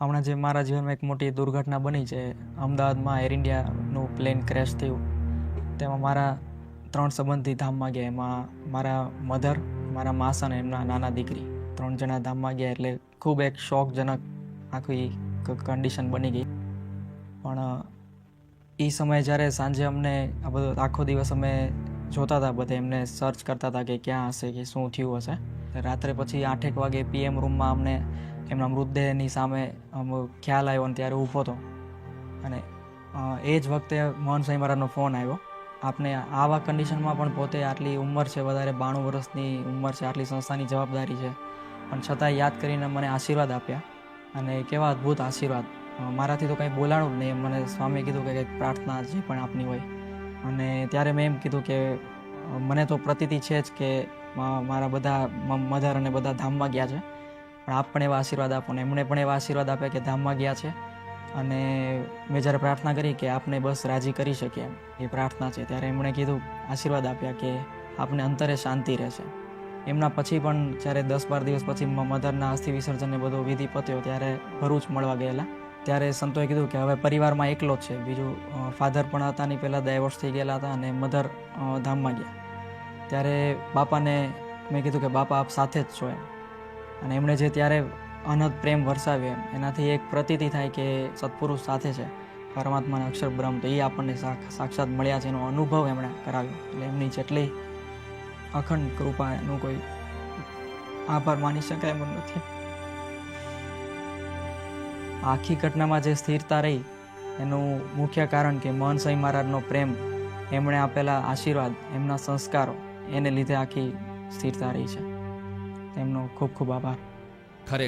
હમણાં જે મારા જીવનમાં એક મોટી દુર્ઘટના બની છે, અમદાવાદમાં એર ઇન્ડિયાનું પ્લેન ક્રેશ થયું. તેમાં મારા ત્રણ સંબંધી ધામમાં ગયા. એમાં મારા મધર મારા માસ અને એમના નાના દીકરી. ત્રણ જણા ધામમાં ગયા એટલે ખૂબ એક શોકજનક આખી કન્ડિશન બની ગઈ. પણ એ સમયે જ્યારે સાંજે અમને આ બધો, આખો દિવસ અમે જોતા હતા બધે એમને સર્ચ કરતા હતા કે ક્યાં હશે, કે શું થયું હશે. રાત્રે પછી આઠેક વાગે પીએમ રૂમમાં અમને એમના મૃતદેહની સામે ખ્યાલ આવ્યો અને ત્યારે ઊભો હતો. અને એ જ વખતે મોહન સાંઈ મહારાજનો ફોન આવ્યો. આપને આવા કન્ડિશનમાં પણ પોતે આટલી ઉંમર છે, વધારે બાણું વર્ષની ઉંમર છે, આટલી સંસ્થાની જવાબદારી છે. પણ છતાં યાદ કરીને મને આશીર્વાદ આપ્યા. અને કેવા અદ્ભુત આશીર્વાદ. મારાથી તો કંઈ બોલાણું જ નહીં. મને સ્વામીએ કીધું કે પ્રાર્થના જે પણ આપની હોય. અને ત્યારે મેં એમ કીધું કે, મને તો પ્રતીતિ છે જ કે મારા બધા મધર અને બધા ધામમાં ગયા છે. પણ આપ પણ એવા આશીર્વાદ આપો ને એમણે પણ એવા આશીર્વાદ આપ્યા કે ધામમાં ગયા છે. અને મેં જ્યારે પ્રાર્થના કરી કે આપને બસ રાજી કરી શકીએ એ પ્રાર્થના છે, ત્યારે એમણે કીધું, આશીર્વાદ આપ્યા કે આપને અંતરે શાંતિ રહેશે. એમના પછી પણ જ્યારે દસ બાર દિવસ પછી મધરના અસ્થિ વિસર્જનને બધો વિધિ પત્યો, ત્યારે ભરૂચ મળવા ગયેલા. ત્યારે સંતોએ કીધું કે હવે પરિવારમાં એકલો જ છે. બીજું ફાધર પણ હતા નહીં પહેલાં ડાયવોર્સ થઈ ગયેલા હતા અને મધર ધામમાં ગયા. ત્યારે બાપાને મેં કીધું કે બાપા આપ સાથે જ છો એમ. અને એમણે જે ત્યારે અનહદ પ્રેમ વરસાવ્યો એમ. એનાથી એક પ્રતીતિ થાય કે સત્પુરુષ સાથે છે. પરમાત્માના અક્ષર બ્રહ્મ તો એ આપણને સાક્ષ- સાક્ષાત મળ્યા છે એનો અનુભવ એમણે કરાવ્યો. એટલે એમની જેટલી અખંડ કૃપા એનું કોઈ આભાર માની શકાય એમ નથી. આખી ઘટનામાં જે સ્થિરતા રહી, એનું મુખ્ય કારણ કે મોહન મહારાજનો પ્રેમ, એમણે આપેલા આશીર્વાદ, એમના સંસ્કારો, એને લીધે આખી સ્થિરતા રહી છે. તેમનો ખૂબ ખૂબ આભાર.